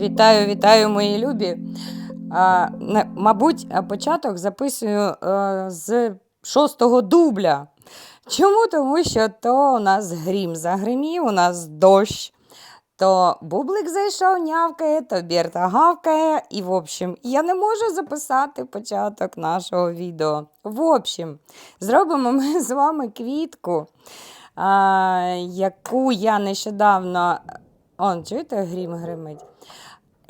Вітаю, вітаю, мої любі. А, мабуть, початок записую е, з шостого дубля. Чому? Тому що то у нас грім загримів, у нас дощ. То бублик зайшов, нявкає, то Берта гавкає. І, в общем, я не можу записати початок нашого відео. В общем, зробимо ми з вами квітку, а, яку я нещодавно. Он, чуєте, грім гримить?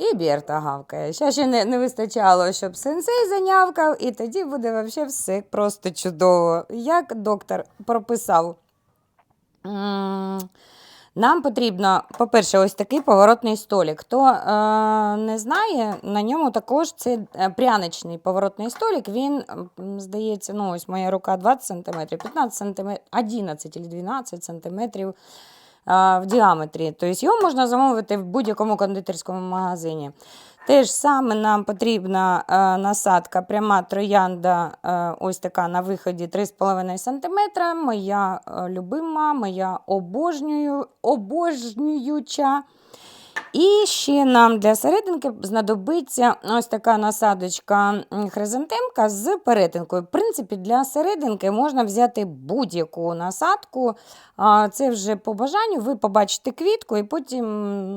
І Берта гавкає. Ще ще не, не вистачало, щоб сенсей занявкав, і тоді буде взагалі все просто чудово. Як доктор прописав. Нам потрібно, по-перше, ось такий поворотний столик. Хто е, не знає, на ньому також це е, пряничний поворотний столик. Він, здається, ну ось моя рука 20 см, 15 см, 11 чи 12 см в діаметрі. Тобто його можна замовити в будь-якому кондитерському магазині. Те ж саме нам потрібна насадка, пряма троянда, ось така на виході 3,5 см. Моя любима, моя обожнюю, обожнююча. І ще нам для серединки знадобиться ось така насадочка хризантемка з перетинкою. В принципі, для серединки можна взяти будь-яку насадку. Це вже по бажанню. Ви побачите квітку і потім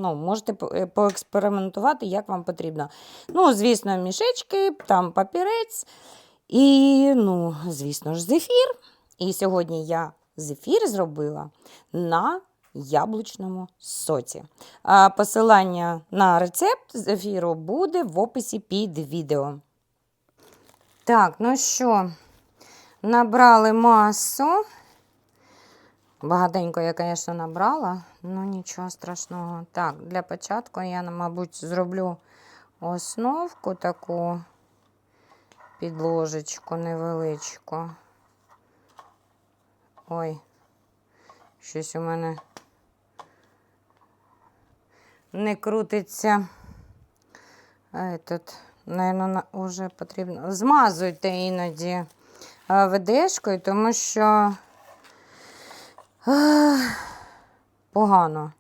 ну, можете е, поекспериментувати, як вам потрібно. Ну, звісно, мішечки, там папірець і, ну, звісно ж, зефір. І сьогодні я зефір зробила на яблучному соці. Посилання на рецепт зефіру буде в описі під відео. Так, ну що, набрали масу. Багатенько я, звісно, набрала, ну нічого страшного. Так, для початку я, мабуть, зроблю основку таку підложечку невеличку. Ой, щось у мене не крутиться. Этот, наверное, вже потрібно. Змазуйте іноді е, ведешкою, тому що е, погано.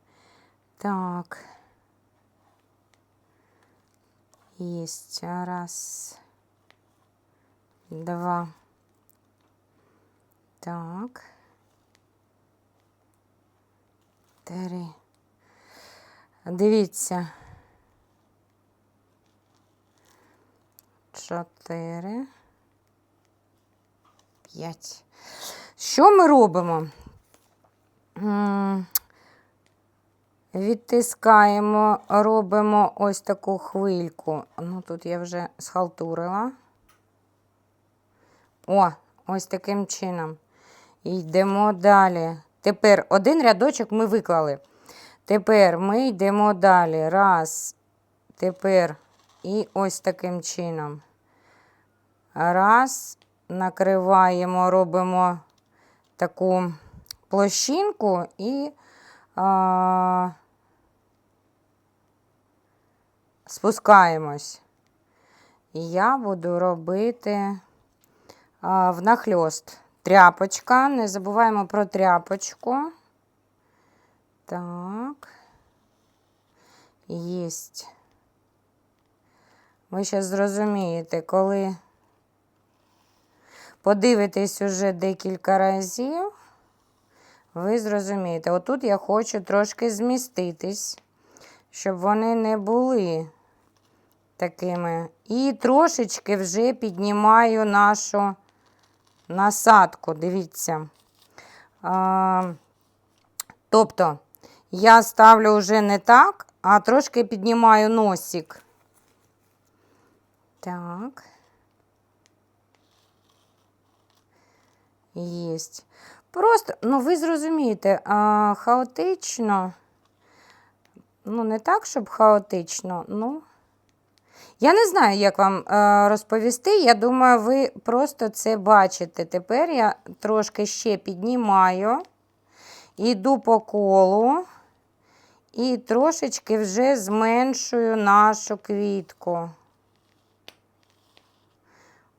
Так. Єсть. Раз. Два. Так. Три. Дивіться. Чотири. П'ять. Що ми робимо? Відтискаємо, робимо ось таку хвильку. Ну, тут я вже схалтурила. О, ось таким чином. Йдемо далі. Тепер один рядочок ми виклали. Тепер ми йдемо далі. Раз. Тепер і ось таким чином. Раз. Накриваємо, робимо таку площинку і а, спускаємось. Я буду робити а, внахльост. Тряпочка. Не забуваємо про тряпочку. Так. Єсть. Ви ще зрозумієте, коли подивитесь уже декілька разів, ви зрозумієте. Отут я хочу трошки зміститись, щоб вони не були такими. І трошечки вже піднімаю нашу насадку. Дивіться. А, тобто, я ставлю вже не так, а трошки піднімаю носик. Так. Єсть. Просто, ну ви зрозумієте, а, хаотично. Ну, не так, щоб хаотично, ну. Я не знаю, як вам е, розповісти. Я думаю, ви просто це бачите. Тепер я трошки ще піднімаю, йду по колу і трошечки вже зменшую нашу квітку.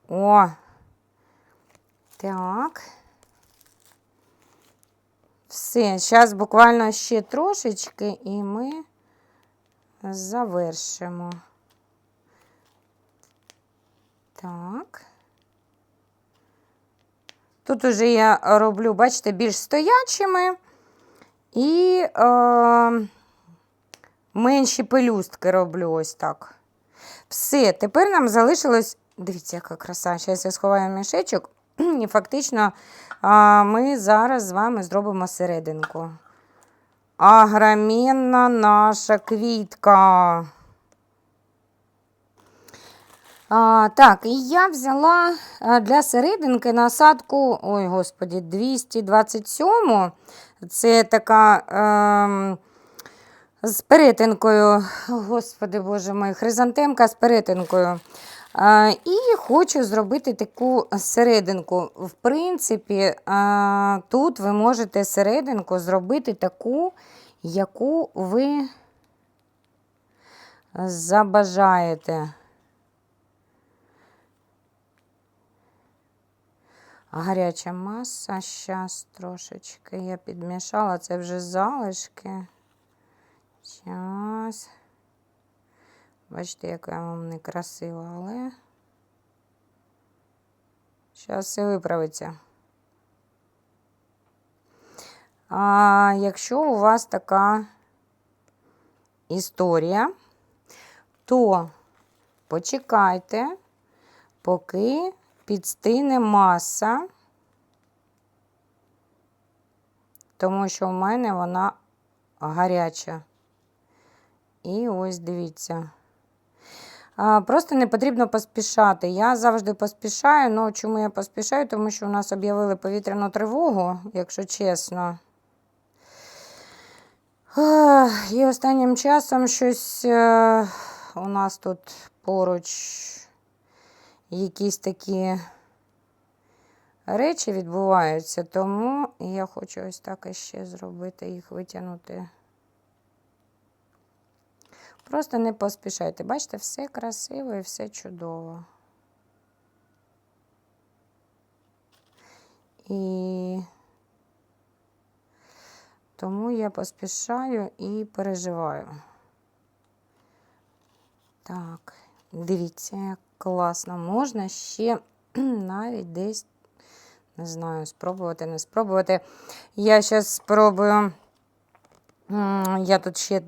О, так. Все, зараз буквально ще трошечки, і ми завершимо. Так. Тут уже я роблю, бачите, більш стоячими і е, менші пелюстки роблю ось так. Все, тепер нам залишилось. Дивіться, яка краса. Зараз я сховаю мішечок. І фактично ми зараз з вами зробимо серединку. Агромінна наша квітка. А, так, і я взяла для серединки насадку, ой, господі, 227. Це така ем, з перетинкою, господи боже мой, хризантемка з перетинкою. І хочу зробити таку серединку. В принципі, тут ви можете серединку зробити таку, яку ви забажаєте. Гаряча маса. Зараз трошечки я підмішала, це вже залишки. Зараз. Бачите, яка вам не красива, але. Зараз все виправиться. А якщо у вас така історія, то почекайте, поки підстине маса, тому що в мене вона гаряча. І ось дивіться. Просто не потрібно поспішати. Я завжди поспішаю. Ну, чому я поспішаю? Тому що у нас об'явили повітряну тривогу, якщо чесно. І останнім часом щось е, у нас тут поруч якісь такі речі відбуваються, тому я хочу ось так іще зробити, їх витягнути. Просто не поспішайте. Бачите, все красиво і все чудово. І тому я поспішаю і переживаю. Так, дивіться, як класно. Можна ще навіть десь, не знаю, спробувати, не спробувати. Я зараз спробую. Я тут ще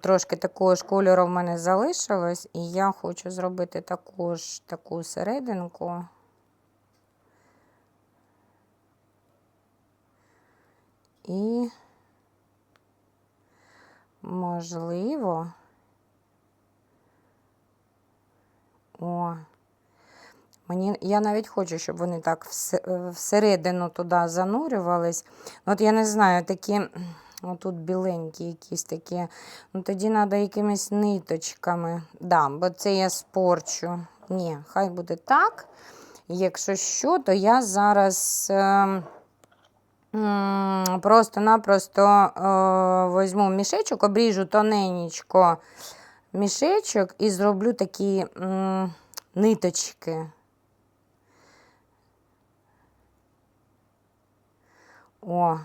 трошки такого ж кольору в мене залишилось, і я хочу зробити також таку серединку. І, можливо, о, мені, я навіть хочу, щоб вони так всередину туди занурювались. Ну, От я не знаю, такі. Отут біленькі якісь такі. Ну тоді треба якимись ниточками. Да, бо це я спорчу. Ні, хай буде так. Якщо що, то я зараз е, просто-напросто е, візьму мішечок, обріжу тоненечко мішечок і зроблю такі м, ниточки. О.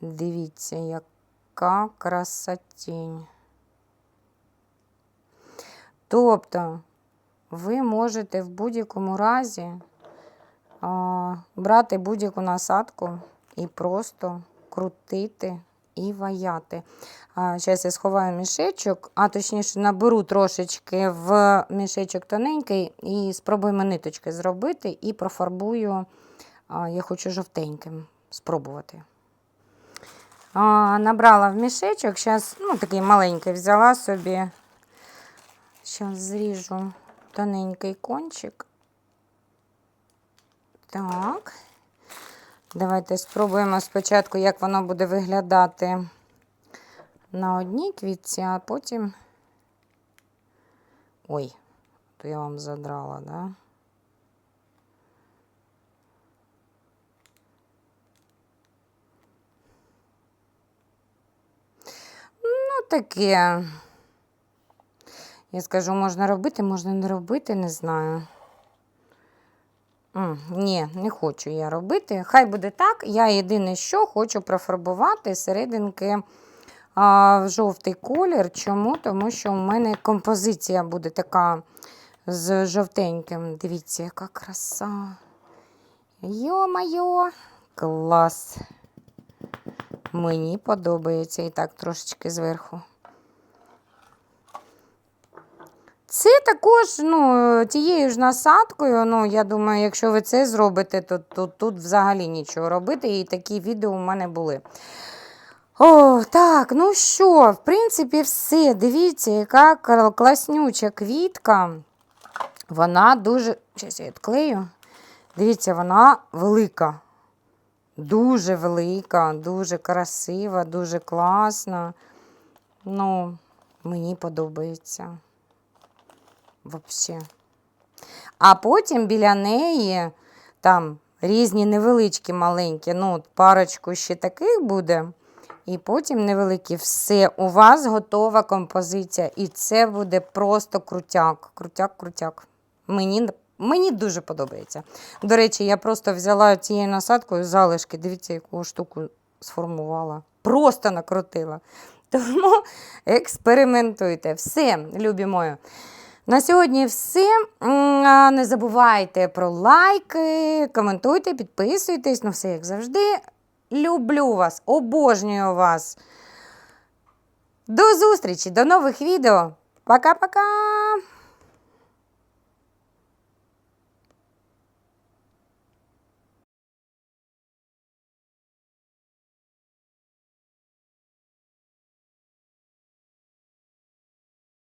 Дивіться, яка красотінь. Тобто, ви можете в будь-якому разі а, брати будь-яку насадку і просто крутити і ваяти. А, Зараз я сховаю мішечок, а точніше наберу трошечки в мішечок тоненький і спробуємо ниточки зробити і профарбую. А, я хочу жовтеньким спробувати. Набрала в мішечок, зараз, ну, такий маленький взяла собі. Зараз зріжу тоненький кончик. Так. Давайте спробуємо спочатку, як воно буде виглядати на одній квітці, а потім. Ой, то я вам задрала, да? Ну, таке. Я скажу, можна робити, можна не робити, не знаю. М, Ні, не хочу я робити. Хай буде так. Я єдине, що хочу профарбувати серединки а, в жовтий колір. Чому? Тому що в мене композиція буде така з жовтеньким. Дивіться, яка краса. Йо-майо, клас. Мені подобається і так трошечки зверху. Це також ну, тією ж насадкою. Ну, я думаю, якщо ви це зробите, то, то тут взагалі нічого робити. І такі відео у мене були. О, так, ну що, в принципі, все. Дивіться, яка класнюча квітка. Вона дуже. Зараз я відклею. Дивіться, вона велика. Дуже велика, дуже красива, дуже класна. Ну, мені подобається. Взагалі. А потім біля неї там різні невеличкі маленькі, ну, парочку ще таких буде. І потім невеликі. Все, у вас готова композиція. І це буде просто крутяк. Крутяк, крутяк. Мені, мені дуже подобається. До речі, я просто взяла цією насадкою залишки. Дивіться, яку штуку сформувала. Просто накрутила. Тому експериментуйте. Все, любі мої. На сьогодні все. Не забувайте про лайки, коментуйте, підписуйтесь. Ну, все як завжди. Люблю вас, обожнюю вас. До зустрічі, до нових відео. Пока-пока!